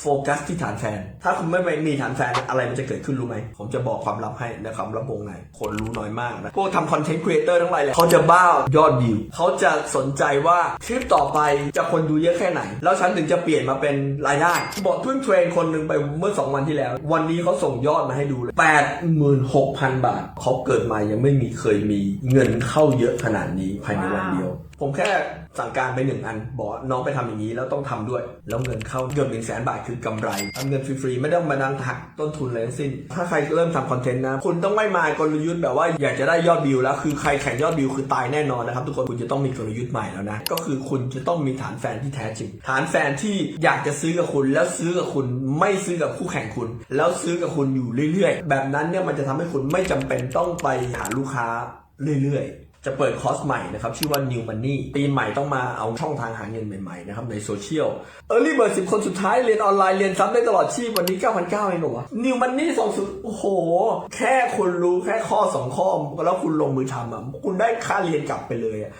โฟกัสที่ฐานแฟน ถ้าคุณไม่มีฐานแฟนอะไรมันจะเกิดขึ้นรู้ไหม ผมจะบอกความลับให้ในความลับวงในคนรู้น้อยมากนะ พวกทำคอนเทนต์ครีเอเตอร์ทั้งหลายแหละเขาจะบ้ายอดวิว เขาจะสนใจว่าคลิปต่อไปจะคนดูเยอะแค่ไหน แล้วฉันถึงจะเปลี่ยนมาเป็นรายได้ บอกเพิ่งเทรนคนหนึ่งไปเมื่อ 2 วันที่แล้ว วันนี้เขาส่งยอดมาให้ดูเลย86,000บาท เขาเกิดมายังไม่มีเคยมีเงินเข้าเยอะขนาดนี้ภายในวันเดียวผมแค่สั่งการไปหนึ่งอันบอกว่าน้องไปทำอย่างนี้แล้วต้องทำด้วย แล้วเงินเข้าเกือบหนึ่งแสนบาทคือกำไรทำเงินฟรีๆ ไม่ต้องมานั่งหักต้นทุนเลยทั้งสิ้น ถ้าใครเริ่มทำคอนเทนต์นะ คุณต้องไม่มากลยุทธ์แบบว่าอยากจะได้ยอดวิวแล้ว คือใครแข่งยอดวิวคือตายแน่นอนนะครับทุกคน คุณจะต้องมีกลยุทธ์ใหม่แล้วนะ ก็คือคุณจะต้องมีฐานแฟนที่แท้จริง ฐานแฟนที่อยากจะซื้อกับคุณ แล้วซื้อกับคุณ ไม่ซื้อกับคู่แข่งคุณ แล้วซื้อกับคุณอยู่เรื่อย ๆ แบบนั้นเนี่ยมันจะทำให้คุณไม่จำเป็นต้องไปหาลูกค้าเรื่อยๆ จะเปิดคอร์สใหม่นะครับ ชื่อว่า New Money ปีใหม่ต้องมาเอาช่องทางหาเงินใหม่ๆนะครับในโซเชียล Early Bird 10 คนสุดท้ายเรียนออนไลน์เรียนซ้ำได้ตลอดชีพวันนี้ 9,900เองหนูวะ New Money 20 โอ้โห แค่คุณรู้แค่ข้อ 2 ข้อ แล้วคุณลงมือทำอะคุณได้ค่าเรียนกลับไปเลยอะ